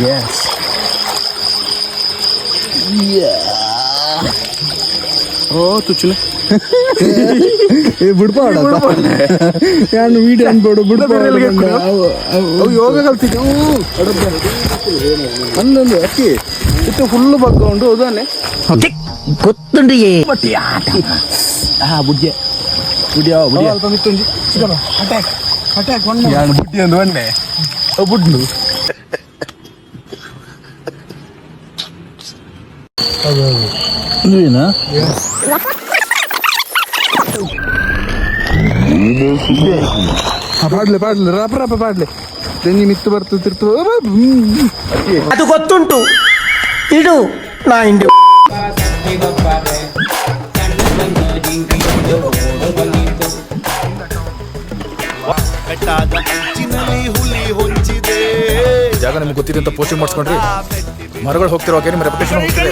Yes. ಓ ತುಚ್ಚಲ oh, ಏ ಬಿಡ್ಪಾಡ ನಾನು video ಅನ್ಬೋದು ಬಿಡ್ಪಾಡ ಅವು ಯೋಗ ಕಲ್ತಿದ್ದು. ಅಲ್ಲೊಂದು ಅಕ್ಕಿ. ಇಟ್ಟು ಫುಲ್ಲು ಬಗ್ಗೊಂಡು ಹೋದಾನೆ ಗೊತ್ತುಂಡು ಏ ಬಟ್ ಆಟ. ಆ ಬುಡ್ಯ ಬುಡ್ಯ ಬುಡ್ಯ ಅಲ್ಪ ಮಿತ್ತುಂಜಿ అటాక్. అటాక్ బుట్టి ఎందుకండి బుట్టు నువ్వేనా? పాడలే పాడలే రాప రాప పాడలే దీన్ని మిత్తు భర్త తిరుపు అది గొత్తుంటు. ఇడు నా ఇండి ಇಂಡು ಕಟ್ಟಾದ ಅಂಚಿನಲ್ಲಿ ಹುಲಿ ಹೊಂಚಿದೆ. ಜಾಗ ನಿಮ್ಗೆ ಗೊತ್ತಿದೆ ಅಂತ ಪೋಸ್ಟಿಂಗ್ ಮಾಡಿಸ್ಕೊಂಡ್ರಿ. ಮರಗಳು ಹೋಗ್ತಿರುವಾಗ ನಿಮ್ಮ ರೆಪುಟೇಷನ್ ಹೋಗ್ತಿದೆ.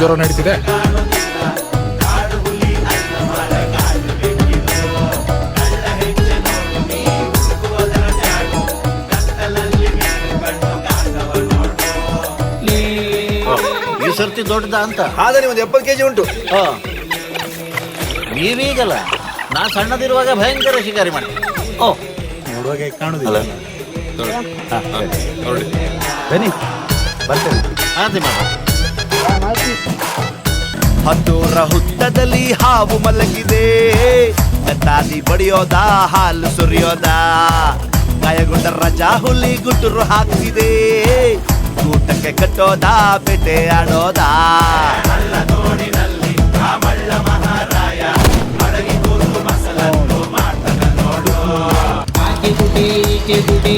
ಜ್ವರ ನಡೀತಿದೆ. ಈ ದೊಡ್ಡದ ಅಂತ. ಆದರೆ ಒಂದು ಎಪ್ಪತ್ತು ಕೆಜಿ ಉಂಟು. ಆ. ನೀವೀಗಲ್ಲ ನಾ ಸಣ್ಣದಿರುವಾಗ ಭಯಂಕರ ಶಿಕಾರಿ ಮಾಡಿ ಓ. ನೋಡುವಾಗ ಕಾಣುದಿಲ್ಲ. ಬನ್ನಿ. ಬರ್ತೇನೆ. ಮಾಡ. ಹತ್ತೂರ ಹುತ್ತದಲ್ಲಿ ಹಾವು ಮಲಗಿದೆ. ತಾಲಿ ಬಡಿಯೋದ ಹಾಲು ಸುರಿಯೋದ. ಗಾಯಗೊಂಡ ರಜಾ ಹುಲಿ ಗುಟ್ಟರು ಹಾಕ್ತಿದೆ. ಊಟಕ್ಕೆ ಕಟ್ಟೋದ ಬೇಟೆ ಆಡೋದ. ಆಕೆ ಗುಡಿ ಈಕೆ ಗುಡಿ